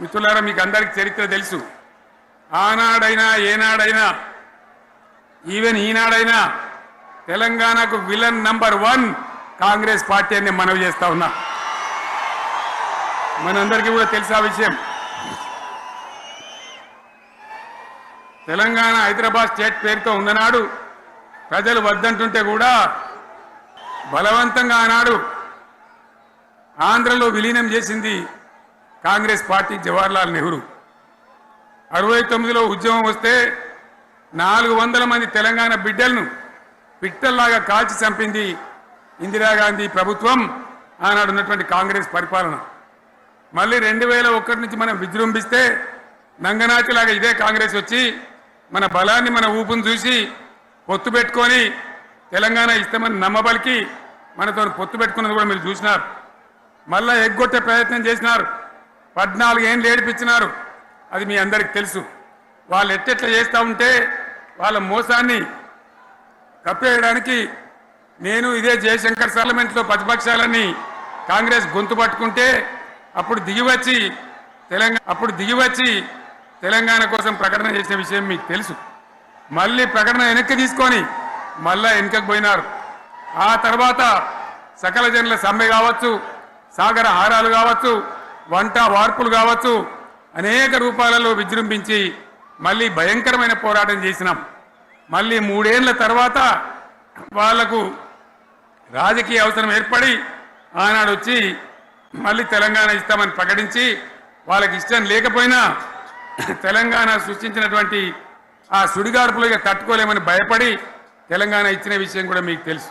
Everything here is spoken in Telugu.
మిత్రులారా మీకు అందరికి చరిత్ర తెలుసు. ఆనాడైనా ఏనాడైనా ఈవెన్ ఈనాడైనా తెలంగాణకు villain number one Congress party అని మనవి చేస్తా ఉన్నా. మనందరికీ కూడా తెలుసు ఆ విషయం? తెలంగాణ హైదరాబాద్ స్టేట్ పేరుతో ఉన్ననాడు ప్రజలు వద్దంటుంటే కూడా బలవంతంగా ఆనాడు ఆంధ్రలో విలీనం చేసింది కాంగ్రెస్ పార్టీ జవహర్లాల్ నెహ్రూ. అరవై తొమ్మిదిలో ఉద్యమం వస్తే నాలుగు వందల మంది తెలంగాణ బిడ్డలను పిట్టల్లాగా కాల్చి చంపింది ఇందిరాగాంధీ ప్రభుత్వం ఆనాడు ఉన్నటువంటి కాంగ్రెస్ పరిపాలన. మళ్ళీ రెండు వేల ఒకటి నుంచి మనం విజృంభిస్తే నంగనాచిలాగా ఇదే కాంగ్రెస్ వచ్చి మన బలాన్ని మన ఊపును చూసి పొత్తు పెట్టుకొని తెలంగాణ ఇస్తామని నమ్మబలికి మనతో పొత్తు పెట్టుకున్నది కూడా మీరు చూసినారు. మళ్ళా ఎగ్గొట్టే ప్రయత్నం చేసినారు. పద్నాలుగు ఏడిపించినారు. అది మీ అందరికి తెలుసు. వాళ్ళు ఎట్టెట్లా చేస్తూ ఉంటే వాళ్ళ మోసాన్ని కప్పేయడానికి నేను ఇదే జయశంకర్ పార్లమెంట్లో ప్రతిపక్షాలని కాంగ్రెస్ గొంతు పట్టుకుంటే అప్పుడు దిగివచ్చి తెలంగాణ అప్పుడు దిగివచ్చి తెలంగాణ కోసం ప్రకటన చేసిన విషయం మీకు తెలుసు. మళ్ళీ ప్రకటన వెనక్కి తీసుకొని మళ్ళా వెనకకు పోయినారు. ఆ తర్వాత సకల జనుల సమ్మె కావచ్చు సాగర హారాలు కావచ్చు వంట వార్పులు కావచ్చు అనేక రూపాలలో విజృంభించి మళ్ళీ భయంకరమైన పోరాటం చేసినాం. మళ్ళీ మూడేళ్ళ తర్వాత వాళ్ళకు రాజకీయ అవసరం ఏర్పడి ఆనాడు వచ్చి మళ్ళీ తెలంగాణ ఇస్తామని ప్రకటించి వాళ్ళకి ఇష్టం లేకపోయినా తెలంగాణ సృష్టించినటువంటి ఆ సుడిగాడుపులుగా తట్టుకోలేమని భయపడి తెలంగాణ ఇచ్చిన విషయం కూడా మీకు తెలుసు.